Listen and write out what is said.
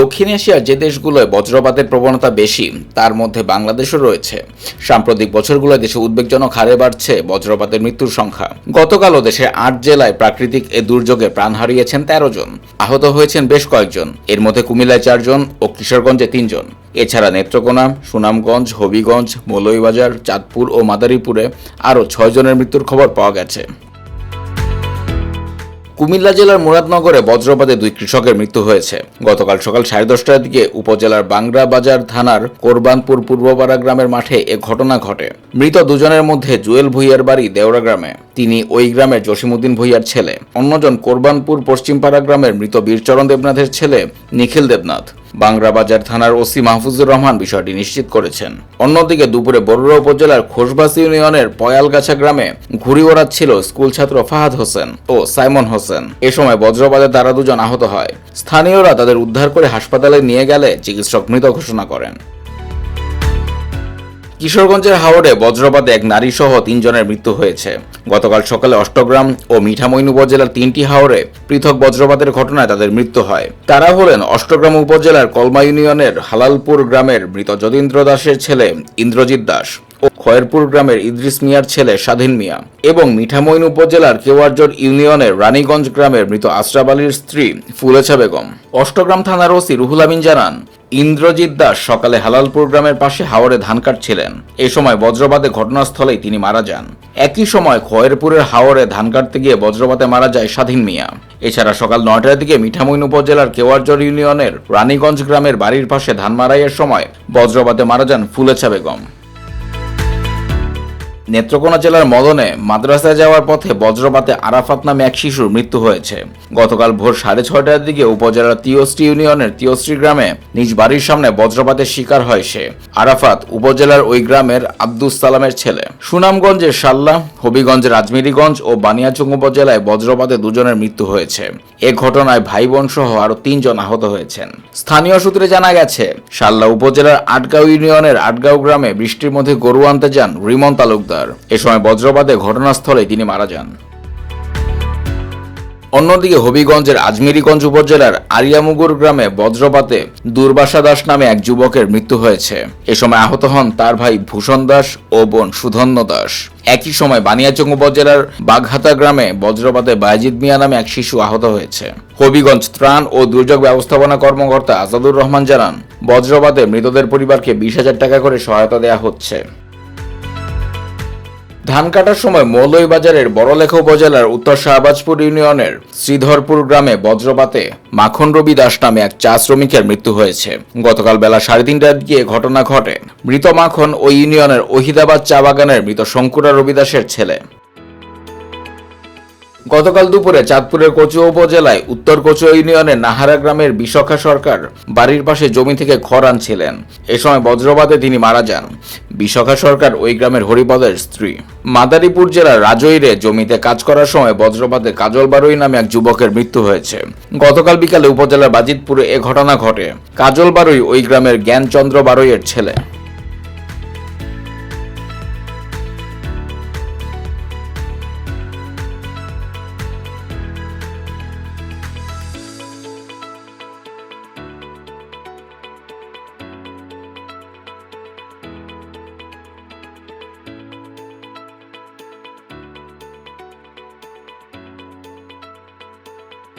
দক্ষিণ এশিয়ার যে দেশগুলোয় বজ্রপাতের প্রবণতা বেশি, তার মধ্যে বাংলাদেশও রয়েছে। সাম্প্রতিক বছরগুলোয় দেশে উদ্বেগজনক হারে বাড়ছে বজ্রপাতের মৃত্যুর সংখ্যা। গতকালও দেশের আট জেলায় প্রাকৃতিক এ দুর্যোগে প্রাণ হারিয়েছেন তেরো জন। আহত হয়েছেন বেশ কয়েকজন। এর মধ্যে কুমিল্লায় চারজন ও কিশোরগঞ্জে তিনজন। এছাড়া নেত্রকোনা, সুনামগঞ্জ, হবিগঞ্জ, মৌলভীবাজার, চাঁদপুর ও মাদারীপুরে আরও ছয় জনের মৃত্যুর খবর পাওয়া গেছে। কুমিল্লা জেলার মুরাদনগরে বজ্রপাতে দুই কৃষকের মৃত্যু হয়েছে। গতকাল সকাল সাড়ে দশটার দিকে উপজেলার বাংরা বাজার থানার কোরবানপুর পূর্বপাড়া গ্রামের মাঠে এ ঘটনা ঘটে। মৃত দুজনের মধ্যে জুয়েল ভুইয়ার বাড়ি দেওড়া গ্রামে। তিনি ওই গ্রামের জসিমুদ্দিন ভুইয়ার ছেলে। অন্যজন কোরবানপুর পশ্চিমপাড়া গ্রামের মৃত বীরচরণ দেবনাথের ছেলে নিখিল দেবনাথ। বাংরাবাজার থানার ওসি মাহফুজুর রহমান বিষয়টি নিশ্চিত করেছেন। অন্যদিকে দুপুরে বরুড়া উপজেলার খোসবাস ইউনিয়নের পয়ালগাছা গ্রামে ঘুরি ওড়াচ্ছিল স্কুল ছাত্র ফাহাদ হোসেন ও সাইমন হোসেন। এ সময় বজ্রপাতে তারা দুজন আহত হয়। স্থানীয়রা তাদের উদ্ধার করে হাসপাতালে নিয়ে গেলে চিকিৎসক মৃত ঘোষণা করেন। কিশোরগঞ্জের হাওড়ে বজ্রপাতে এক নারী সহ তিনজনের মৃত্যু হয়েছে। গতকাল সকালে অষ্টগ্রাম ও মিঠামইন উপজেলার তিনটি হাওড়ে পৃথক বজ্রপাতের ঘটনায় তাদের মৃত্যু হয়। তারা হলেন অষ্টগ্রাম উপজেলার কলমা ইউনিয়নের হালালপুর গ্রামের মৃত যতীন্দ্র দাসের ছেলে ইন্দ্রজিৎ দাস। খয়েরপুর গ্রামের ইদ্রিস মিয়ার ছেলে স্বাধীন মিয়া এবং মিঠামইন উপজেলার কেওয়ারজোর ইউনিয়নের রানীগঞ্জ গ্রামের মৃত আশরাফ আলীর স্ত্রী ফুলেছা বেগম। অষ্টগ্রাম থানার ওসি রুহুল আমিন জানান, ইন্দ্রজিৎ দাস সকালে হালালপুর গ্রামের পাশে হাওড়ে ধান কাটছিলেন। এ সময় বজ্রপাতে ঘটনাস্থলেই তিনি মারা যান। একই সময় খয়েরপুরের হাওড়ে ধান কাটতে গিয়ে বজ্রপাতে মারা যায় স্বাধীন মিয়া। এছাড়া সকাল নয়টার দিকে মিঠামইন উপজেলার কেওয়ারজোর ইউনিয়নের রানীগঞ্জ গ্রামের বাড়ির পাশে ধান মারাইয়ের সময় বজ্রপাতে মারা যান ফুলেছা বেগম। নেত্রকোনা জেলার মদনে মাদ্রাসায় যাওয়ার পথে বজ্রপাতে আরাফাত নামে এক শিশুর মৃত্যু হয়েছে। গতকাল ভোর সাড়ে ছয়টার দিকে উপজেলার তিয়শ্রী ইউনিয়নের তিয়শ্রী গ্রামে নিজ বাড়ির সামনে বজ্রপাতের শিকার হয় সে। আরাফাত উপজেলার ওই গ্রামের আব্দুস সালামের ছেলে। সুনামগঞ্জের সাল্লা হবিগঞ্জের আজমিরিগঞ্জ ও বানিয়াচং উপজেলায় বজ্রপাতে দুজনের মৃত্যু হয়েছে। এ ঘটনায় ভাই বোন সহ আরও তিনজন আহত হয়েছেন। স্থানীয় সূত্রে জানা গেছে সাল্লা উপজেলার আটগাঁও ইউনিয়নের আটগাঁও গ্রামে বৃষ্টির মধ্যে গরু আনতে যান রিমন তালুকদার। এ সময় বজ্রপাতে ঘটনাস্থলে তিনি মারা যান। অন্যদিকে হবিগঞ্জের আজমিরিগঞ্জ উপজেলার আরিয়ামুগুর গ্রামে বজ্রপাতে দুর্বাসা দাস নামে এক যুবকের মৃত্যু হয়েছে। এ সময় আহত হন তার ভাই ভূষণ দাস ও বোন সুধন্য দাস। একই সময় বানিয়াচং উপজেলার বাঘহাতা গ্রামে বজ্রপাতে বায়জিদ মিয়া নামে এক শিশু আহত হয়েছে। হবিগঞ্জ ত্রাণ ও দুর্যোগ ব্যবস্থাপনা কর্মকর্তা আজাদুর রহমান জানান, বজ্রপাতে মৃতদের পরিবারকে বিশ হাজার টাকা করে সহায়তা দেওয়া হচ্ছে। ধান কাটার সময় মৌলভীবাজারের বড়লেখা উপজেলার উত্তর শাহবাজপুর ইউনিয়নের শ্রীধরপুর গ্রামে বজ্রপাতে মাখন রবি দাস নামে এক চা শ্রমিকের মৃত্যু হয়েছে। গতকাল বেলা সাড়ে তিনটার দিকে ঘটনা ঘটে। মৃত মাখন ও ইউনিয়নের ওহিদাবাদ চা বাগানের মৃত শঙ্কুরা রবি দাসের ছেলে। গতকাল দুপুরে চাঁদপুরের কচুয়া উপজেলায় উত্তর কচুয়া ইউনিয়নের নাহারা গ্রামের বিশাখা সরকার বাড়ির পাশে জমি থেকে খড় আনছিলেন। এ সময় বজ্রপাতে তিনি মারা যান। বিশাখা সরকার ওই গ্রামের হরিপদের স্ত্রী। মাদারীপুর জেলার রাজৈরে জমিতে কাজ করার সময় বজ্রপাতে কাজল বারুই নামে এক যুবকের মৃত্যু হয়েছে। গতকাল বিকালে উপজেলার বাজিতপুরে এ ঘটনা ঘটে। কাজল বারুই ওই গ্রামের জ্ঞানচন্দ্র বারুইয়ের ছেলে।